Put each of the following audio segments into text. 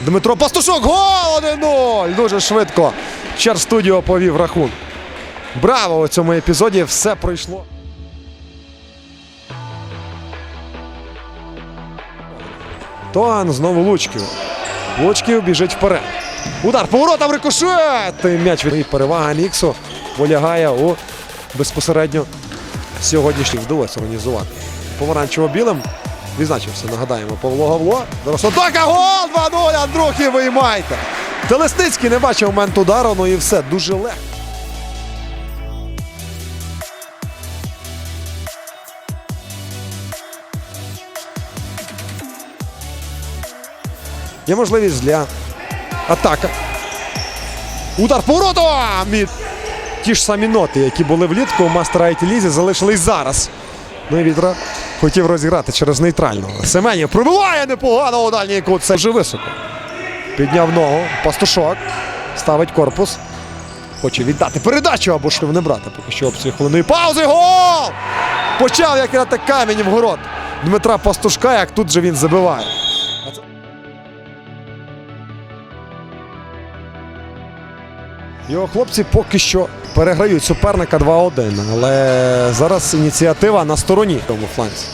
Дмитро Пастушок. Гол 1-0! Дуже швидко. Чар студіо повів рахунок. Браво! У цьому епізоді все пройшло. Тоан знову Лучків. Лучків біжить вперед. Удар поворотом рикошет! І М'яч від перевага Ніксу полягає у безпосередньо сьогоднішніх вдалося організувати. Помаранчево-білим відзначився, нагадаємо, Павло Гавло. Зараз атака, гол! 2-0, Андрухів виймайте. Телесницький не бачив момент удару, ну і все, дуже легко. Є можливість для атаки. Удар поворотом! Ті ж самі ноти, які були влітку у Мастера IT Лізі, залишились зараз. Ну і Вітра хотів розіграти через нейтрального. Семенів пробиває непогано у дальній кут. Це вже високо. Підняв ногу. Пастушок. Ставить корпус. Хоче віддати передачу або ж не брати. Поки що опцію хвилинної паузи. Гол! Почав як грати камінь в город Дмитра Пастушка, як тут же він забиває. Його хлопці поки що переграють суперника 2-1. Але зараз ініціатива на стороні тому фланці.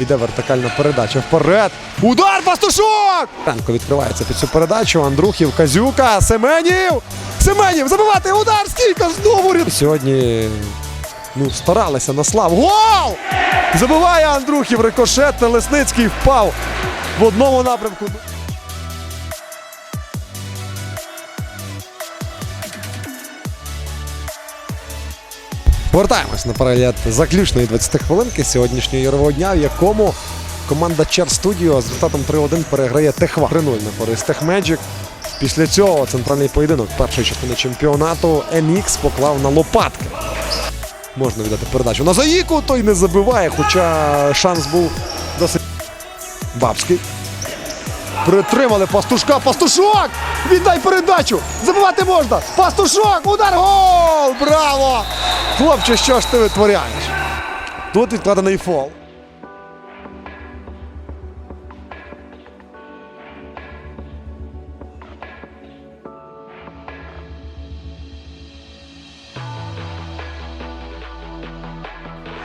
Іде вертикальна передача вперед. Удар Пастушок! Франко відкривається під цю передачу. Андрухів, Казюка, Семенів! Семенів! Забивати удар! Стійка знову! Сьогодні ну, старалися на славу. Гол! Забиває Андрухів рикошет. Телесницький впав в одному напрямку. Повертаємось на перегляд заключної 20 хвилинки сьогоднішнього ігрового дня, в якому команда Чер Студіо з результатом 3-1 переграє Техва 3-0 на користь Техмеджик. Після цього центральний поєдинок першої частини чемпіонату MX поклав на лопатки. Можна віддати передачу на Заїку, той не забиває, хоча шанс був досить бабський. Притримали пастушка. Пастушок! Віддай передачу! Забивати можна! Пастушок! Удар! Гол! Браво! Хлопче, що ж ти витворяєш? Тут відкладений фол.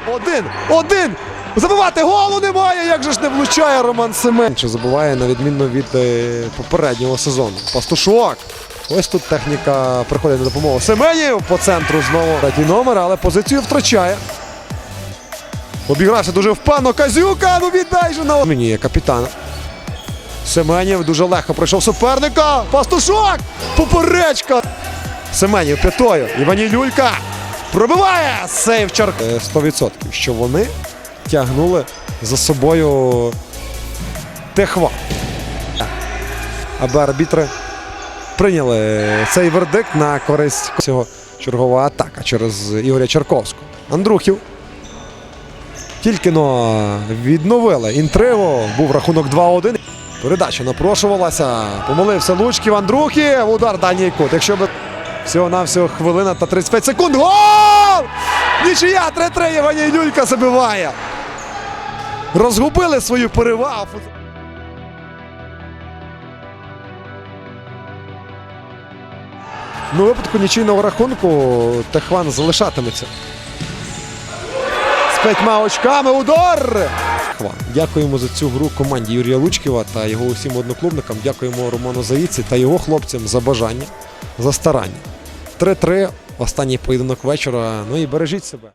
Один! Один! Забивати голу немає! Як же ж не влучає Роман Семен? Чи забуває на відміну від е, попереднього сезону. Пастушок. Ось тут техніка приходить на допомогу. Семенів по центру знову третій номер, але позицію втрачає. Обігрався дуже впевнено. Казюка, ну віддай же на мені є капітана. Семенів дуже легко пройшов суперника. Пастушок! Поперечка! Семенів п'ятою. Івані Люлька пробиває сейв чар... Е, 100%, що вони тягнули за собою Техва. Аби арбітри прийняли цей вердикт на користь цього чергова атака через Ігоря Черковського. Андрухів. Тільки но відновили інтригу. Був рахунок 2-1. Передача напрошувалася. Помилився Лучків Андрухів. Удар дальній кут. Якщо би всього-навсього хвилина та 35 секунд. Гол! Нічия 3-3 Євгеній Люлька забиває. Розгубили свою перевагу. Ну, випадку нічийного рахунку Техван залишатиметься. З п'ятьма очками удар! Дякуємо за цю гру команді Юрія Лучківа та його усім одноклубникам. Дякуємо Роману Заїці та його хлопцям за бажання, за старання. 3-3. Останній поєдинок вечора. Ну і бережіть себе.